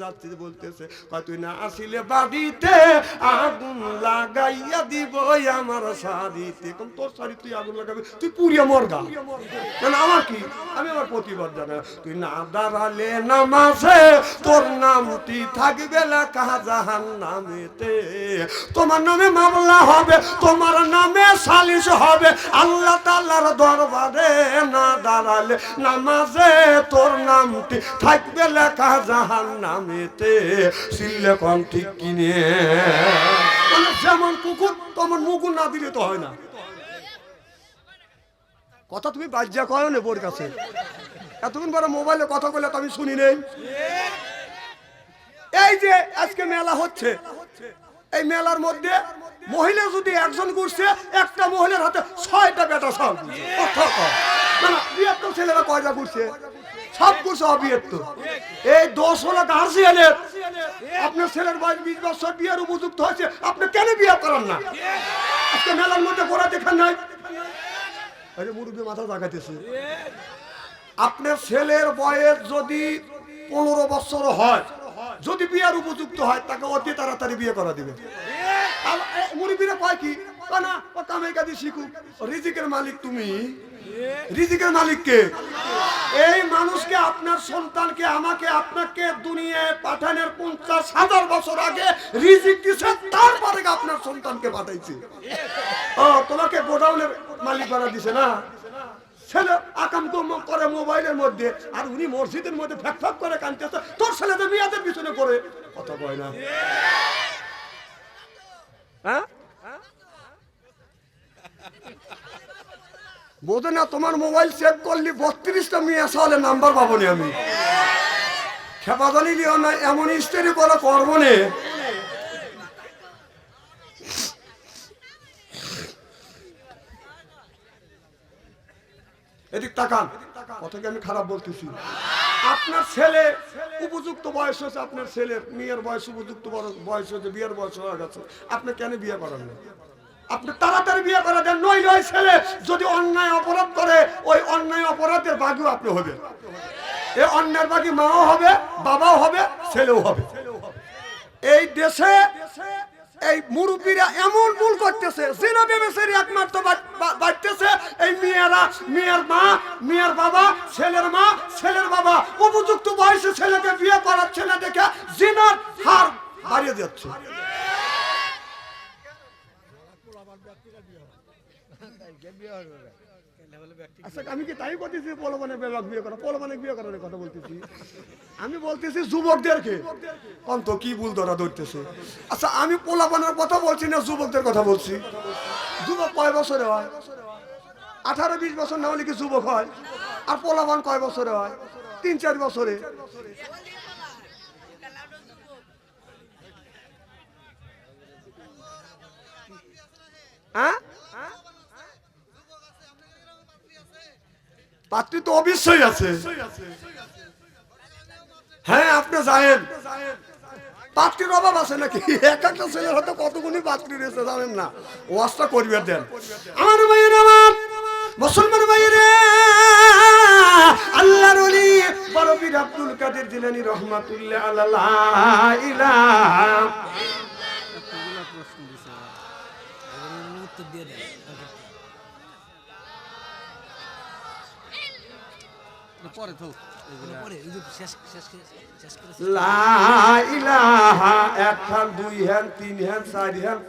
যাচ্ছি বলতেছে তুই না আসিলে বাড়িতে আগুন লাগাইয়া দিব আমার শাড়িতে? কোন তোর শাড়ি তুই আগুন লাগাবি, তুই পুড়িয়া মরগা। কেন, আমার কি? আমি আমার প্রতিবাদ জানা তুই না দাঁড়ালে নামাজে তোর নামটি থাকবে লেখা জাহান নামেতে তোমার নামে মামলা হবে, তোমার নামে সালিশ হবে। আল্লাহ তাল্লার দরবারে না দাঁড়ালে নামাজে তোর নামটি থাকবে লেখা জাহান নামেতে সিল্লে কম ঠিক কিনে। মানে যেমন কুকুর, তোমার মুকুর না দিলে তো হয় না। কথা তুমি বাজ্যা করো নে বোর কাছে। এতক্ষণ পরে মোবাইলে কথা বলে তো আমি শুনি নেই। এই যে আজকে মেলা হচ্ছে, এই মেলার মধ্যে মহিলা যদি একজন ঘুরছে, একটা মহিলার হাতে ছয়টা বেটা সব ছেলেরা কয়টা ঘুরছে? এই হলো আপনার ছেলের বয়স বিশ বছর বিয়ের উপযুক্ত হয়েছে। আপনি কেন বিয়ে করেন না? মেলার মধ্যে নাই? আপনার ছেলের যদি পনেরো বছর হয় যদি বিয়ের উপযুক্ত হয় তাকে অতি তাড়াতাড়ি বিয়ে করা দিবে। এ, কয় কি? না ও কামাই কাজে শিখুক। রিজিকের মালিক তুমি। রিজিকের মালিক কে? এই মানুষকে, আপনার সন্তানকে, আমাকে, আপনাকে দুনিয়ায় পাঠানোর পঞ্চাশ হাজার বছর আগে রিজিক দিছে, তারপরে আপনার সন্তানকে পাঠাইছে। ও, তোমাকে গোডাউনের মালিক বানা দিছে না? ছেলে আকাম করে মোবাইলের মধ্যে, আর উনি মসজিদের মধ্যে ফ্যাক ফ্যাক করে কানতেছে তোর ছেলেদের মেয়েদের পিছনে করে। কথা কয় না। হ্যাঁ? বোধ না তোমার মোবাইল চেক করলি, বত্রিশটা মেয়ে আসা হলে নাম্বার পাবো নি আমি। খেপা জানি দিও না, এমন স্টেরি করে, করব নে। এদিক তাকান কথাকে আমি খারাপ বলতেছি। আপনার ছেলে উপযুক্ত বয়স হয়েছে, আপনার ছেলের, মেয়ের বয়স উপযুক্ত বয়স হয়েছে, বিয়ের বয়স হয়ে গেছে। আপনি কেন বিয়ে করেন না? আপনি তাড়াতাড়ি বিয়ে করে দেন নই নয় ছেলে যদি অন্যায় অপরাধ করে, ওই অন্যায় অপরাধের বাগিও আপনি হবে এই অন্যায়ের বাগি মাও হবে, বাবাও হবে, ছেলেও হবে। এই দেশে এই মুরব্বীরা এমন ভুল করতেছে, জিনা বেবেসের একমাত্র বাড়তেছে, এই মেয়েরা, মেয়ের মা, মেয়ের বাবা, ছেলের মা, ছেলের বাবা, উপযুক্ত বয়সে ছেলেকে বিয়ে করাচ্ছে না দেখে জিনার হার বাড়িয়ে যাচ্ছে আচ্ছা আমি কি তাই বলতেছি পোলমানে বেবাক বিয়ে করা পোলমানে বিয়ে করার কথা বলতেছি। আমি বলতেছি যুবকদেরকে অন্ত কি ভুল ধরা ধরতেছে। আচ্ছা আমি পোলাপানের কথা বলছি না, যুবকদের কথা বলছি। যুবক কয় বছরে হয়? আঠারো, বিশ বছর না হলে কি যুবক হয়? আর পোলাপান কয় বছরে হয়? তিন, চার বছরে। হ্যাঁ? পাত্রী তো অবশ্যই আছে। হ্যাঁ আপনি জানেন। পাত্রীর অভাব আছে নাকি? এক একটা ছেলের হয়তো কতগুলি পাত্রী রয়েছে জানেন না। ওয়াজটা করিবে দেন। আমার ভাইয়ের আমার মুসলমান ভাইয়েরা, আল্লাহর ওলি বড় পীর আব্দুল কাদের জিলানী রহমাতুল্লাহ আল্লাহ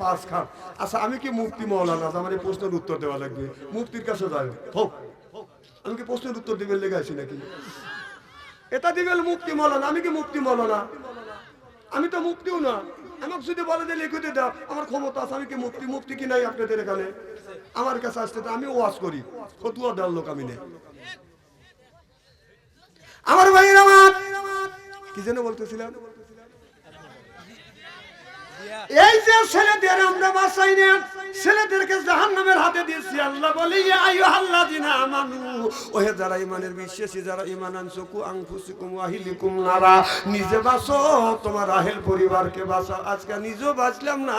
পাঁচ খান। আচ্ছা আমি কি মুফতি মৌলানা? আমার এই প্রশ্নের উত্তর দেওয়া লাগবে। মুফতির কাছে যাবে। হোক আমি কি প্রশ্নের উত্তর দিবেন লেগে আছি নাকি? এটা দিবেন মুক্তি মৌলানা আমি কি মুক্তি মৌলানা? আমি তো মুক্তিও না। আমাকে যদি বলে যে লিখিতে দাও আমার ক্ষমতা আছে আমি কি মুক্তি মুক্তি কি নাই আপনাদের এখানে? আমার কাছে আসতে আমি ওয়াজ করি। ফতুয়া দেওয়ার লোক আমি নেই। আমার ভাইয়ের আমার কি যেন বলতেছিলাম? এই যে ছেলেদের আমরা বাঁচাই না, ছেলেদেরকে জাহান্নামের হাতে দিয়েছি, আল্লাহ বলে, ইয়া আইয়ুহাল্লাযিনা আমানু। ওহে যারা ইমানের বিশ্বাসী, যারা ইমান আনছো আহলিকুম নারা। নিজে বাঁচো, তোমার আহেল পরিবারকে বাঁচাও। আজকে নিজেও বাঁচলাম না,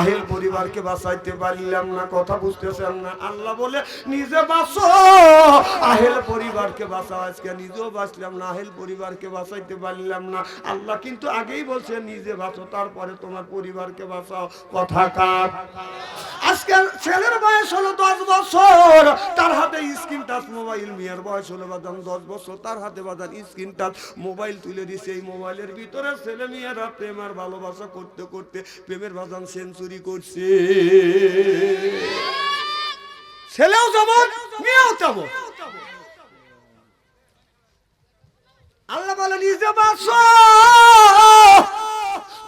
আহেল পরিবারকে বাঁচাইতে পারলাম না, কথা বুঝতেছেন না। আল্লাহ বলে, নিজে বাঁচো আহেল পরিবারকে বাঁচাও। আজকে নিজেও বাঁচলাম না, আহেল পরিবারকে বাঁচাইতে পারলাম না। আল্লাহ কিন্তু আগেই বলছে, নিজে বাঁচো, তারপরে তোমার পরিবারকে বাঁচাও। কথা কার? আজকে ছেলের বয়স হলো দশ বছর, তার হাতে স্ক্রিন টাচ, মোবাইল মেয়ের বয়স হলো বাদান দশ বছর, তার হাতে বাদান স্ক্রিন টাচ, মোবাইল তুলে দিছে এই মোবাইলের ভিতরে। ছেলে মেয়েরা প্রেম আর ভালোবাসা করতে করতে প্রেমের বাদান সেঞ্চুরি করছে। ছেলেও যেমন মেয়েও তেমন আল্লাহ বলে নিজে বাঁচো।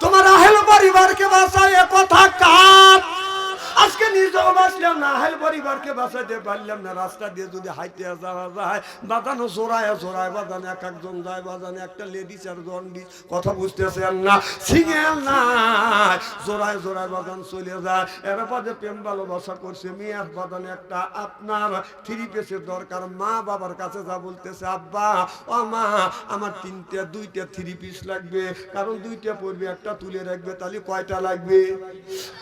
তোমার আহেল পরিবারকে বাঁচায় এ কথা কার? আজকে নিজেও বাঁচলাম না, আহেল পরিবারকে বাঁচাইতে পারলাম না। রাস্তা দিয়ে যদি হাইতে যাওয়া যায় বাদানো জোড়ায় জোড়ায় বাদান এক একজন যায় বাদান একটা লেডিস আর জন্ডিস কথা বুঝতেছেন না? সিঙ্গেল নাই। জোড়ায় জোড়ায় বাদান চলে যায়। এর বাদে প্রেম ভালোবাসা করছে মেয়ের বাদান একটা আপনার থ্রি পেসের দরকার। মা বাবার কাছে যা বলতেছে, আব্বা, ও মা, আমার তিনটা, দুইটা থ্রি পিস লাগবে। কারণ দুইটা পড়বে একটা তুলে রাখবে, তাহলে কয়টা লাগবে?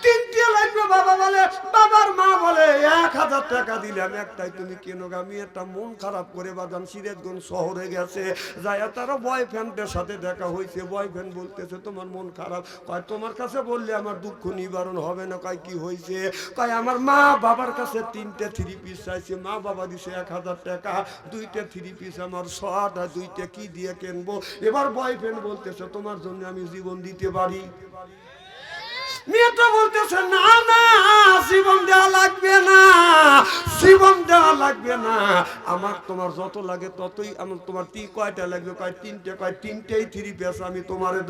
তিনটে লাগবে, বাবা বলে বাবার মা বলে, এক হাজার টাকা দিলাম একটাই, তুমি কেন আমি একটা মন খারাপ করে বাদাম সিরাজগঞ্জ শহরে গেছে। যায় তারা বয়ফ্রেন্ডের সাথে দেখা হয়েছে। বয়ফ্রেন্ড বলতেছে, তোমার মন খারাপ। কয়, তোমার কাছে বললে আমার দুঃখ নিবারণ হবে না। কয়, কি হয়েছে? কয়, আমার মা বাবার কাছে তিনটে থ্রি পিস চাইছে। মা বাবা দিছে এক হাজার টাকা, দুইটা থ্রি পিস আমার শর্ট আর দুইটা কি দিয়ে কিনবো? এবার বয়ফ্রেন্ড বলতেছে, তোমার জন্য আমি জীবন দিতে পারি। বলতেছে, না না, জীবন দেওয়া লাগবে না, জীবন দেওয়া লাগবে না। আমার তোমার যত লাগে ততই আমার তোমার তি কয়টা লাগবে, কয় তিনটে, কয় তিনটেই থ্রি পেস আমি তোমারে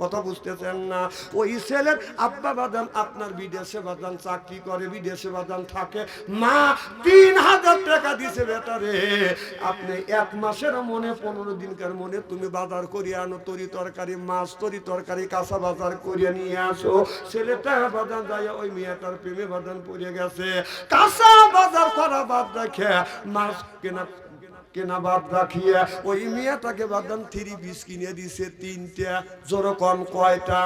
কথা বুঝতেছেন না। ওই ছেলের আব্বা বাদান আপনার বিদেশে বাদান চাকরি করে, বিদেশে বাদান থাকে। মা তিন হাজার টাকা দিছে বেটারে। আপনি এক মাসের মনে, পনেরো দিনকার মনে তুমি বাজার করিয়ে আনো, তরি তরকারি, মাছ তরি তরকারি, কাঁচা বাজার করিয়ে নিয়ে আসো। ছেলেটা বাদান যায়, ওই মেয়েটার প্রেমে বাদান পড়ে গেছে। কাঁচা বাজার করা বাদ দেখে মাছ কেনা কেনা বাদ রাখিয়ে ওই মেয়েটাকে বাদান থ্রি পিস কিনে দিছে তিনটা, জোরকম কয়টা?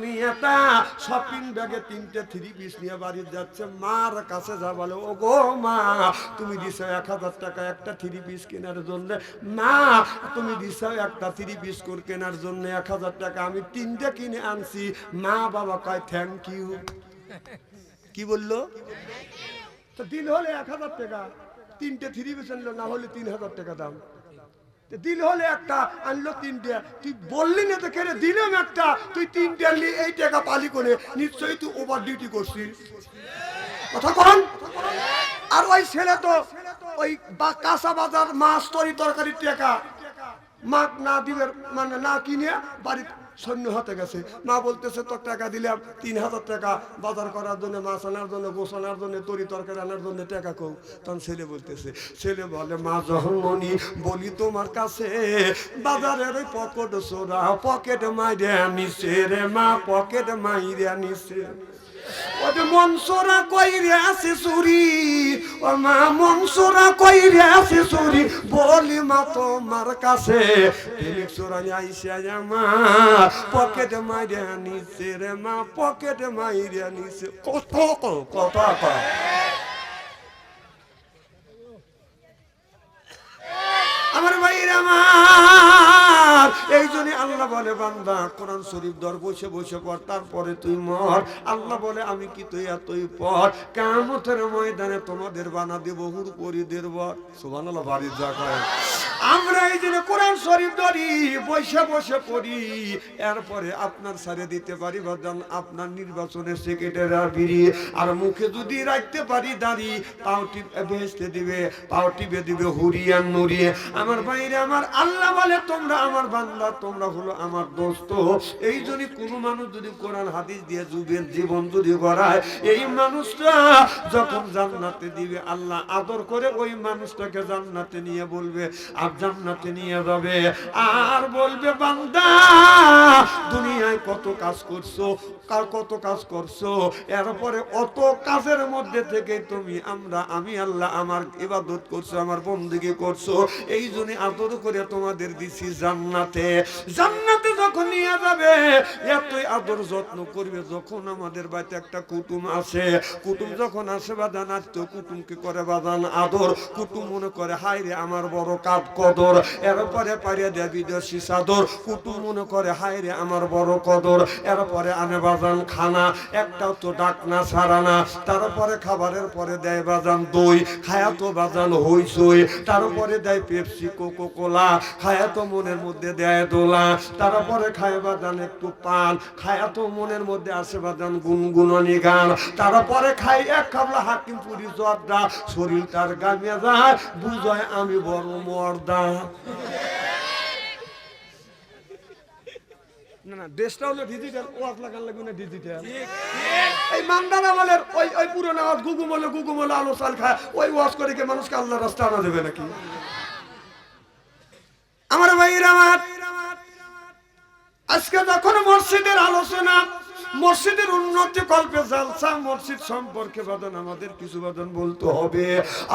মেয়েটা শপিং ব্যাগে তিনটে থ্রি পিস নিয়ে বাড়ি যাচ্ছে। মার কাছে যা বলে ও গো মা, তুমি দিছো এক হাজার টাকা একটা থ্রি পিস কেনার জন্য। মা, তুমি দিছো একটা থ্রি পিস করে কেনার জন্য এক হাজার টাকা। আমি তিনটে কিনে আনছি। মা বাবা কয় থ্যাংক ইউ কি বলল? তো দিল হলে এক হাজার টাকা। তিনটে থ্রি পিস আনলো, না হলে তিন হাজার টাকা দাম। দিল হলে একটা, আনলো তিনটে তুই বললি না তো কেন দিলাম একটা। তুই তিনটে নিয়ে এই টাকা পালি করে নিশ্চয়ই তুই ওভার ডিউটি করছিস। কথা কন। আর ওই ছেলে তো, ওই বা- কাঁচা বাজার মাছ তরি তরকারির টাকা। মাক না দিবে মানে না কিনে বাড়ি সৈন্য হতে গেছে। মা বলতেছে, তোর টাকা দিলাম, তিন হাজার টাকা। বাজার করার জন্য, মাছ আনার জন্য গোস আনার জন্য, তরি তরকারি আনার জন্য টাকা কৌ তখন ছেলে বলতেছে, ছেলে বলে, মা, যখন মনি বলি তোমার কাছে, বাজারের ওই পকেট সোরা, পকেট মাইরে নিছে রে মা, পকেট মাইরে নিছে ওরে মনসরা কইরে আছে চুরি ও মা মনসরা কইরে আছে চুরি বলি মা তোমার কাছে প্রেমিক চোরানি আইসে আমার, পকেট মাইরে নিছে রে মা, পকেট মাইরে নিছে। কত কত কত। আমার ভাইয়ের আমার। এই জন্য আল্লাহ বলে, বান্দা, কোরআন শরীফ দর বসে বসে পর তারপরে তুই মর। আল্লাহ বলে, আমি কি তুই এতই পর? কামতের ময়দানে তোমাদের বানা দেব হুর করি দেব সুবান আল্লাহ বাড়ির যা আমরা এই জন্য কোরআন শরীফ ধরি, বসে বসে পড়ি। এরপরে আপনার সারে দিতে পারি বাদান আপনার নির্বাচনের সেক্রেটারি আর মুখে যদি রাখতে পারি দাঁড়ি পাউটি ভেসতে দিবে পাউটি বে দিবে হুরিয়ান নুরিয়ে আমার বাইরে আমার আল্লাহ বলে, তোমরা আমার বান্দা, তোমরা হলো আমার দোস্ত। এই জন্য কোনো মানুষ যদি কোরআন, হাদিস দিয়ে যুগের জীবন যদি গড়ায়, এই মানুষটা যখন জান্নাতে দিবে, আল্লাহ আদর করে ওই মানুষটাকে জান্নাতে নিয়ে বলবে জান্নাতে নিয়ে যাবে। আর বলবে, বান্দা, দুনিয়ায় কত কাজ করছ? কার কত কাজ করছ? এরপরে অত কাজের মধ্যে থেকে তুমি আমরা, আমি আল্লাহ আমার ইবাদত করছ, আমার বন্দিকে করছ। এই জন্য আদর করে তোমাদের দিছি জান্নাতে। জান্নাতে যখন নিয়ে যাবে, এতই আদর যত্ন করবে যখন আমাদের বাড়িতে একটা কুটুম আসে কুটুম যখন আসে বাদান আত্ম কুটুমকে করে বাদান আদর। কুটুম মনে করে হাই রে আমার বড় কাপ কদর। এরপরে পারিয়ে দেয় বিদেশি চাদর। কুটুম মনে করে হাই রে আমার বড় কদর। এরপরে আনে বাজান খানা। একটাও তো ডাক না ছাড়া তারপরে খাবারের পরে দেয় বাজান দই। খায়া তো বাজান হইসই তারপরে দেয় পেপসি কোকো কোলা খায়া তো মনের মধ্যে দেয় দোলা। তারপরে খায় বাজান একটু পান। খায়া তো মনের মধ্যে আসে বাজান গুনগুননি গান। তারপরে খাই এক খাবলা হাকিম পুরি জর্দা। শরীরটার গামিয়ে যায়, বুঝায় আমি বড় মর্দা। না না দেশটা হলো ডিজিটাল ওয়াজ লাগান লাগবে না ডিজিটাল এই ওই ওই পুরনো আওয়াজ গুগু মলে গুগু আলো চাল খায় ওই ওয়াজ করে কি মানুষকে আল্লাহ রাস্তা আনা দেবে নাকি? আমার ভাইয়ের আমার আজকে যখন মসজিদের আলোচনা মসজিদের উন্নতি কল্পে জালসা, মসজিদ সম্পর্কে বাদন, আমাদের কিছু বাদন বলতে হবে।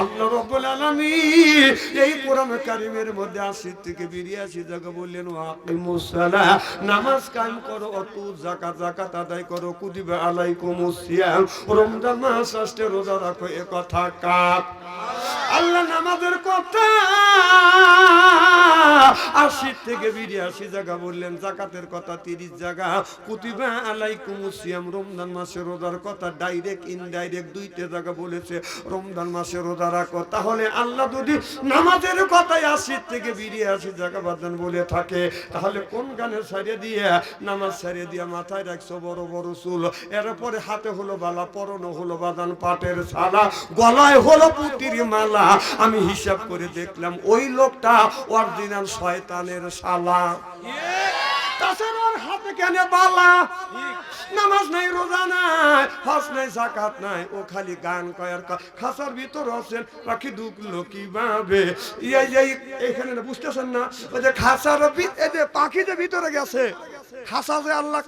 আল্লাহ রব্বুল আলামিন এই কোরআন কারিমের মধ্যে আশি থেকে বিরিয়াশি জায়গা বললেন সালাহ নামাজ কায়েম করো, অতু যাকাত যাকাত আদায় করো কুদিবা আলাইকুমুস সিয়াম। রমজান মাস আসতে রোজা রাখো, এ কথা কাক আল্লাহ নামাজের কথা আশি থেকে বিরিয়াশি জায়গা বললেন, জাকাতের কথা তিরিশ জায়গা। কুতিবা আলাইকুম সিয়াম, রমজান মাসে রোজার কথা ডাইরেক্ট ইনডাইরেক্ট দুইটা জায়গা বলেছে, রমজান মাসে রোজা রাখো। তাহলে আল্লাহ যদি নামাজের কথাই আশি থেকে বিরিয়াশি জায়গা বাদান বলে থাকে, তাহলে কোন গানে সারিয়ে দিয়ে, নামাজ সারিয়ে দিয়ে মাথায় রাখছো বড় বড় চুল? এরপরে হাতে হলো বালা, পরনো হলো বাদান, পাটের ছালা, গলায় হলো পুতির মালা। আমি হিসাব করে দেখলাম, ওই লোকটা অরিজিনাল শয়তানের শালা। কেন নামাজ নাই নাই নাই ও খালি গান খাসার ভিতর পাখি এই এই এখানে বুঝতেছেন না? খাসার ভিতরে গেছে, খাসা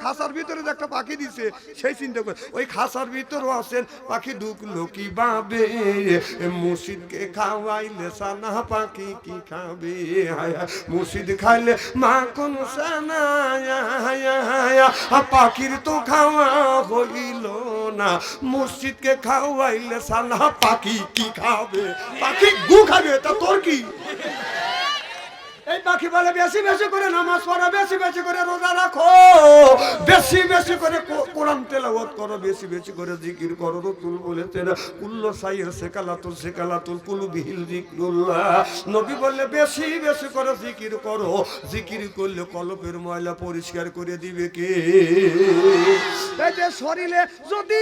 খাসার ভিতরে একটা পাখি দিছে, সেই চিন্তা করে, ওই খাসার ভিতরও আছেন, পাখি ঢুকলো কি ভাবে মুর্শিদকে খাওয়াইলে সানা, পাখি কি খাবে? মুর্শিদ খাইলে মাখন সানা? পাখির তো খাওয়া হইল না। মসজিদকে খাওয়াইলে সালা, পাখি কি খাবে? পাখি গু খাবে, তা তোর কি? এই পাখি বলে বেশি বেশি করে নামাজ পড়ো, বেশি বেশি করে রোজা রাখো। বেশি বেশি করে কোরআন তেলাওয়াত করো, বেশি বেশি করে জিকির করো, রসুল বলেছেন, কুল্ল সাইয়ের সেকালাতুল সেকালাতুল কুলু বিহিল জিকরুল্লাহ নবী বললে, বেশি বেশি করে জিকির করো। জিকির করলে কলপের ময়লা পরিষ্কার করে দিবে কে? যে শরীরে যদি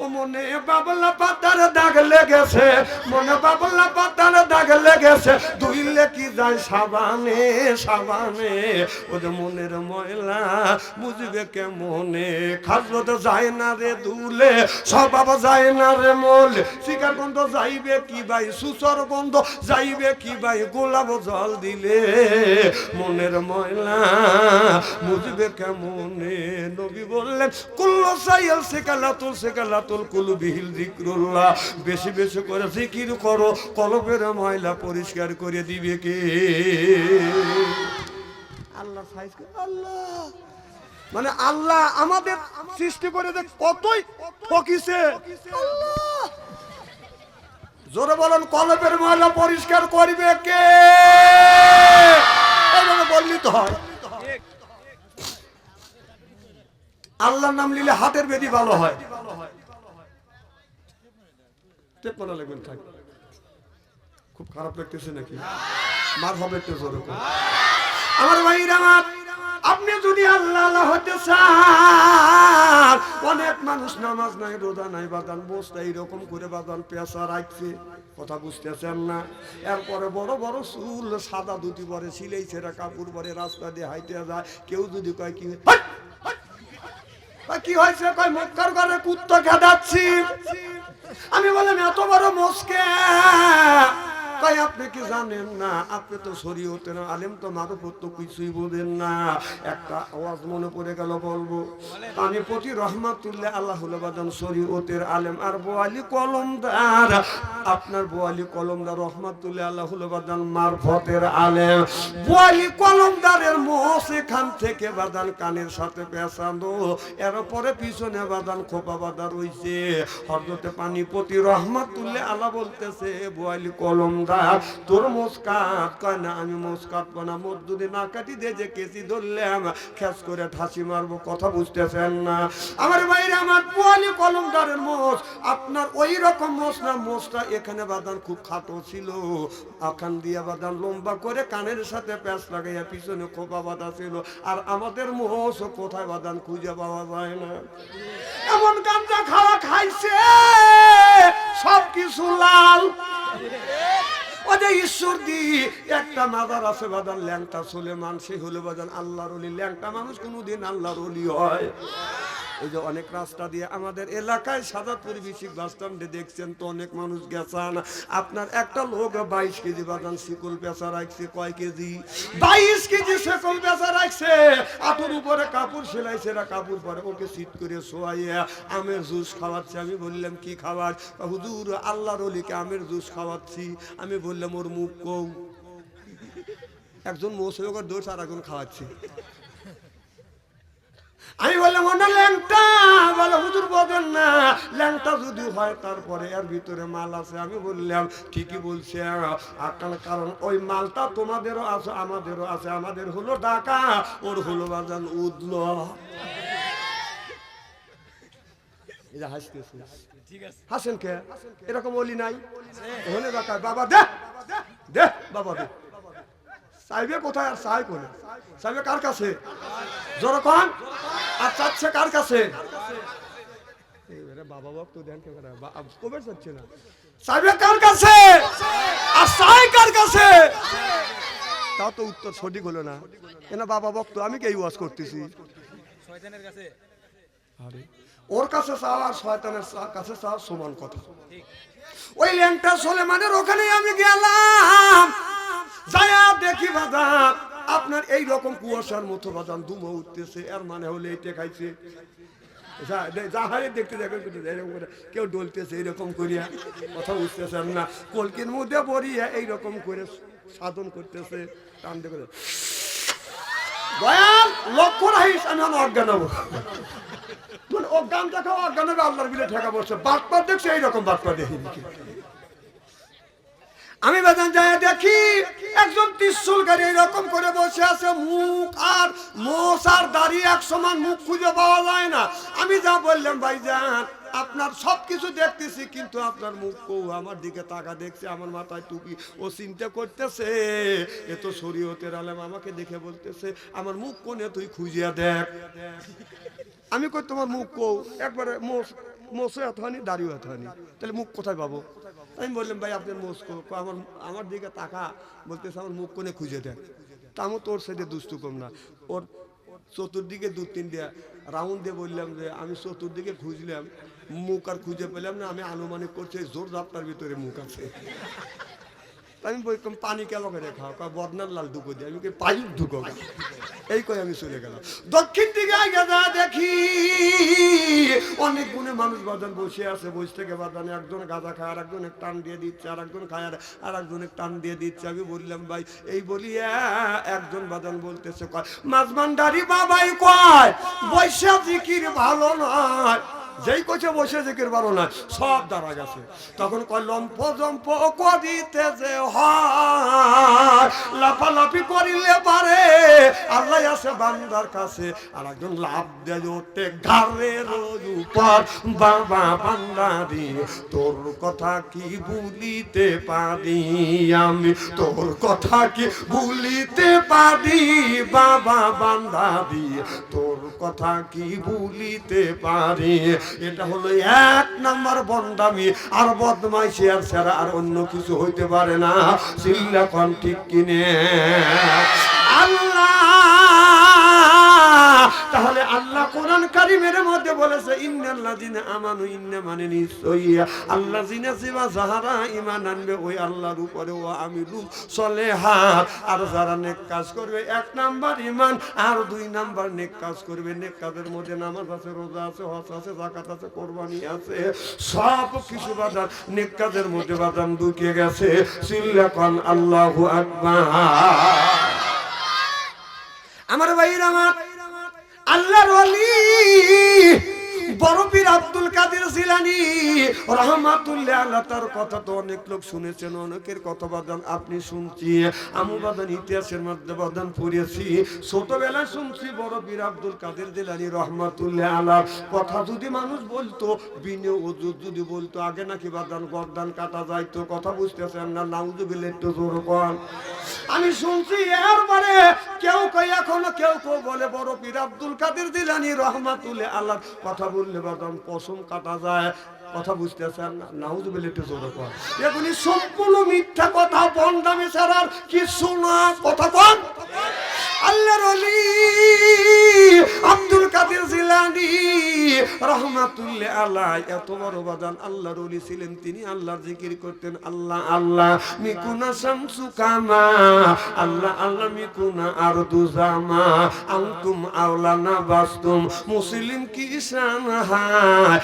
ও মনে বাবলা পাতার দাগ লেগেছে, মনে বাবলা পাতার দাগ লেগেছে। ধুইলে কি যায় সাবানে সাবানে ওদের মনের ময়লা বুঝবে কেমনে? খাজলো তো যায় না রে দুলে, স্বভাব যায় না রে মল। শিকার গন্ধ যাইবে কি ভাই সুসর গন্ধ যাইবে কি ভাই গোলাপ জল দিলে? মনের ময়লা বুঝবে কেমনে? নবী বললেন, কুল্লো সাইল সেকালাতুল সেকালাতুল কুলু বিহিল জিক্রুল্লাহ বেশি বেশি করে জিকির করো, কলবের ময়লা পরিষ্কার করে দিবে কে? আল্লাহ সাইজ আল্লাহ। মানে আল্লাহ আমাদের সৃষ্টি করে যে কতই ঠকিছে জোরে বলেন, কলবের ময়লা পরিষ্কার করবে কে? বললি তো হয়। আল্লাহর নাম নিলে হাতের বেদি ভালো হয়। টেপ লাগবেন, থাক। খুব খারাপ লাগতেছে নাকি? মার হবে একটু আমার ভাইরা আপনি যদি আল্লাহ হতে চান, অনেক মানুষ নামাজ নাই, রোজা নাই বাদান বসতে এইরকম করে বাদান পেশা রাখছে। কথা বুঝতেছেন না? এরপরে বড় বড় চুল, সাদা ধুতি পরে, সিলাই ছেঁড়া কাপড় পরে রাস্তা দিয়ে হাইটে যায়। কেউ যদি কয় কি কি হয়েছে? কয় মক্কার ঘরে কুত্তা খেদাচ্ছি। আমি বললাম এত বড় মস্কে তাই আপনি কি জানেন না? আপনি তো শরীয়তের আলেম, তো মারফত তো কিছুই বোঝেন না। একটা আওয়াজ মনে পড়ে গেল বলব। আমি প্রতি রহমাতুল্লাহ আল্লাহ বাদান শরীয়তের আলেম। আর বোয়ালি কলমদার, আপনার বোয়ালি কলমদার রহমাতুল্লাহ আল্লাহ বাদান মারফতের আলেম। বোয়ালি কলমদারের মোষ এখান থেকে বাদান কানের সাথে পেঁচানো। এর পরে পিছনে বাদান খোপা বাদা রইছে। হরদতে পানি পানিপতি রহমাতুল্লাহ আল্লাহ বলতেছে, বোয়ালি কলমদার তোর। মোষ কাট কয় না, আমি কাটবো না মোট যদি না কাটি দিয়ে যে কেসি ধরলাম। খেস করে ঠাসি মারবো, কথা বুঝতেছেন না। আমার বাইরে আমার বোয়ালি কলমদারের মোষ, আপনার ওই রকম মোষ না, মোষটা এখানে বাদান খুব খাটো ছিল। আখান দিয়ে বাদান লম্বা করে কানের সাথে প্যাঁচ লাগাইয়া পিছনে খোপা বাঁধা ছিল। আর আমাদের মোষ কোথায় বাদান খুঁজে পাওয়া যায় না। এমন গাঞ্জা খাওয়া খাইছে সব কিছু লাল। ঈশ্বর দি একটা ল্যাংটা আল্লাহর অলি ল্যাংটা মানুষ কোনোদিন আল্লাহর অলি হয়। এই যে অনেক রাস্তা দিয়ে আমাদের এলাকায় সাদাপুর বিশিক বাস স্ট্যান্ডে দেখছেন তো অনেক মানুষ গেছেন। আপনার একটা লোক বাইশ কেজি বাদান শিকল পেঁচা রাখছে, কয় কেজি? বাইশ কেজি শিকল পেঁচা রাখছে। আতুর উপরে কাপড় সেলাইছে না কাপড় পরে ওকে শীত করে শোয়াইয়া আমের জুস খাওয়াচ্ছে। আমি বললাম, কি খাবার? হুজুর, আল্লাহর অলিকে আমের জুস খাওয়াচ্ছি। আমি বললাম, ওর মুখ কৌ একজন মৌসুমীর দোষ আর একজন খাওয়াচ্ছে। আমি বললাম ওটা ল্যাংটা? বলে হুজুর বলেন না ল্যাংটা যদি হয় তারপরে এর ভিতরে মাল আছে। আমি বললাম ঠিকই বলছে। আকাল কারণ ওই মালটা তোমাদেরও আছে আমাদেরও আছে আমাদের হলো ডাকা ওর হলো বাজান উদল। এটা হাসতেছে। হাসেন কে? এরকম বলি নাই? ওখানে ডাকায় বাবা দে দে বাবা দে। সাহেবে কোথায় আর সাহেব কোনে সাহেবে কার কাছে? জনগণ আর চাচ্ছে কার কাছে? বাবা বক দেন কেন? কবে চাচ্ছে না? সাহেবে কার কাছে? আর সাহেব কার কাছে? তাও তো উত্তর সঠিক হলো না। এনা বাবা বক্ত? আমি কে ওয়াজ করতেছি? শয়তানের কাছে। আরে। ওর কাছে চাওয়া আর শয়তানের কাছে চাওয়া সমান কথা। ওই ল্যাংটা সোলেমানের ওখানে আমি গেলাম। যায়া দেখি বাদাম। আপনার এই রকম কুয়াশার মতো বাদাম ধুমো উঠতেছে, এর মানে হলে এটা খাইছে। যাহারে দেখতে এরকম কেউ এইরকম করিয়া না। কলকির মধ্যে এইরকম করে সাধন করতেছে লক্ষ্য অজ্ঞান মানে অজ্ঞান দেখা অজ্ঞান আল্লাহর বিলে ঠেকা বসছে বাটপার দেখছে, এইরকম বাটপার দেখিনি। আমি বেতন যায় দেখি, একজন ত্রিশুল গাড়ি এরকম করে বসে আছে, মুখ আর মোষ আর দাড়ি এক সমান, মুখ খুঁজে পাওয়া যায় না। আমি যা বললাম ভাইজান আপনার সব কিছু দেখতেছি, কিন্তু আপনার মুখ কৌ আমার দিকে তাকা দেখছে, আমার মাথায় টুপি, ও চিন্তা করতেছে, এ তো শরীয়তের আলেম আমাকে দেখে বলতেছে, আমার মুখ কোনে তুই খুঁজিয়া দেখ? আমি কই, তোমার মুখ কৌ একবারে মোষ মোষে এত হানি, দাড়িও এত হানি, তাহলে মুখ কোথায় পাবো? আমি বললাম, ভাই আপনার মুখ কো, আমার আমার দিকে তাকা, বলতেছে, আমার মুখ কোনে খুঁজে দেয় তা আমি তোর সাথে দুষ্টু কম না। ওর চতুর্দিকে দু, তিন দেয়া রাউন্ড দিয়ে বললাম যে, আমি চতুর্দিকে খুঁজলাম, মুখ আর খুঁজে পেলাম না, আমি আনুমানিক করছি জোর জাপটার ভিতরে মুখ আছে। আমি বললাম পানি কেন করে খাও? কয় বদনার লাল ঢুকো দিয়ে। আমি পাইপ ঢুকো এই কই আমি চলে গেলাম। দক্ষিণ দিকে গেদা দেখি, অনেক গুণে মানুষ বাজান বসে আছে, বসে থেকে বাজান একজন গাঁজা খায় আর একজন টান দিয়ে দিচ্ছে আর একজন খায়, আর একজন টান দিয়ে দিচ্ছে। আমি বললাম, ভাই, এই বলিয়া একজন বাজান বলতেছে, কয় মাঝমান্ডারি বাবাই কয় বৈশা জিকির ভালো নয়। যেই কছে বসে জিকির ভালো না সব দাঁড়া গেছে। তখন কয়, লম্ফ জম্প কদিতে যে লাফালাফি করিলে পারে, আল্লাহ আছে বান্দার কাছে। আর একজন লাভ দেয় ওঠে ঘাড়ের উপর, বাবা বান্দারি তোর কথা কি ভুলিতে পারি আমি? তোর কথা কি ভুলিতে পারি, বাবা বান্দারি তোর কথা কি ভুলিতে পারি? এটা হলো এক নাম্বার বন্ধামি আর বদমাই শেয়ার ছাড়া আর অন্য কিছু হইতে পারে না। চিল্লা কন ঠিক কিনে। আল্লাহ! তাহলে আল্লাহ কোরআন কারিমের মধ্যে বলেছে আমানু ইন্না মানে যাহারা আনবে, ওই আল্লাহর উপরে ও আর যারা নেক কাজ করবে, এক নাম্বার আর দুই নাম্বার নেক কাজ করবে। নেক কাজের মধ্যে নামাজ আছে, রোজা আছে আছে আছে, কোরবানি আছে, সব কিছু বাদান নেক কাজের মধ্যে বাদান ঢুকে গেছে। আল্লাহু আকবার। আমার ভাইয়ের আমার আল্লাহর ওলি বড় আব্দুল কাদের জিলানি, রহমাতুল্লাহ আল্লাহ, তার কথা তো অনেক লোক শুনেছেন, অনেকের কথা বাদান আপনি শুনছি। আমি বাদান ইতিহাসের মধ্যে বাদান পড়েছি। ছোটবেলায় শুনছি বড় আব্দুল কাদের জিলানি, রহমাতুল্লাহ আল্লাহ। কথা যদি মানুষ বলতো বিনে ওজুর যদি বলতো, আগে নাকি বাদান গরদান কাটা যাইতো, কথা বুঝতেছেন না, নাউজুবিল্লাহ একটু জোর কর আমি শুনছি এরপরে কেউ কই এখনও কেউ কেউ বলে বড় আব্দুল কাদের দিলানি রহমাতুল্লাহ আল্লাহ, কথা বললে বাদাম পশম কাটা যায়, কথা বুঝতেছেন না? নাউজুবিল্লাহ একটু জোর কর এগুলি সম্পূর্ণ মিথ্যা কথা বন্ধামে ছাড়ার কিছু না, কথা কন। আল্লাহর অলি আব্দুল কাদের জিলানি রহমাতুল্লাহ এত বড় আল্লাহর ছিলেন, তিনি আল্লাহর জিকির করতেন। আল্লাহ আল্লাহ, মিকুনা শামসু কামা। আল্লাহ আল্লাহ, মিকুনা আরদু জামা। আনতুম আওলানা বাস্তুম মুসলিম কিসান হায়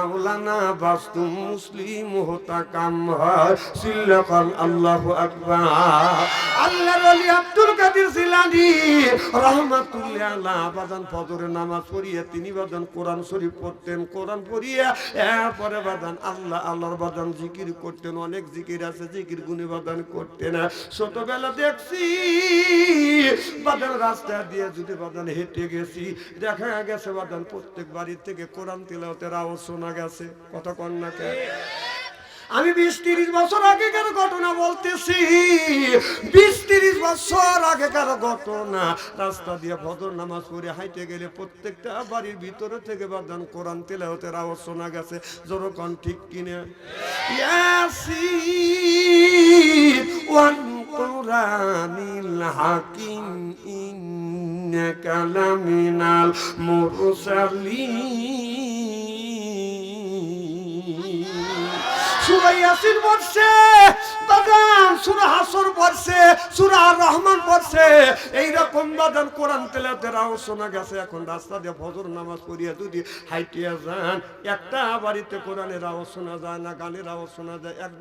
আওলানা বাস্তুম মুসলিম হতা কাম হয়। সিল্লাকান আল্লাহু আকবার। আল্লাহর আব্দুল কাদের জিলানি ছোটবেলা দেখছি বাদান রাস্তা দিয়ে যদি বাদান হেঁটে গেছি, দেখা গেছে বাদান প্রত্যেক বাড়ির থেকে কোরআন তিলাওতের আওয়াজ শোনা গেছে। কথা কন না কে আমি বিশ তিরিশ বছর আগেকার ঘটনা বলতেছি, বিশ বছর আগেকার ঘটনা। রাস্তা দিয়ে ভদ্র নামাজ পড়ে হাইটে গেলে প্রত্যেকটা বাড়ির ভিতরে থেকে বাদান কোরআন তেলাওতের আওয়াজ শোনা গেছে। জোরকন ঠিক কিনে? ইয়াসিন, ওয়ান কোরআনিল হাকিম, ইন্নাকা লামিনাল মুরসালিন। সূরা ইয়াসিন পড়ছে বাদান সূরা হাসর পড়ছে, সূরা রহমান পড়ছে। শোনা গেছে। এখন রাস্তা দিয়ে ফজর নামাজ পড়িয়া যদি হাইটিয়া যান, একটা বাড়িতে কোরআনের আওয়াজ শোনা যায় না, গানের আওয়াজ শোনা যায়। একদিন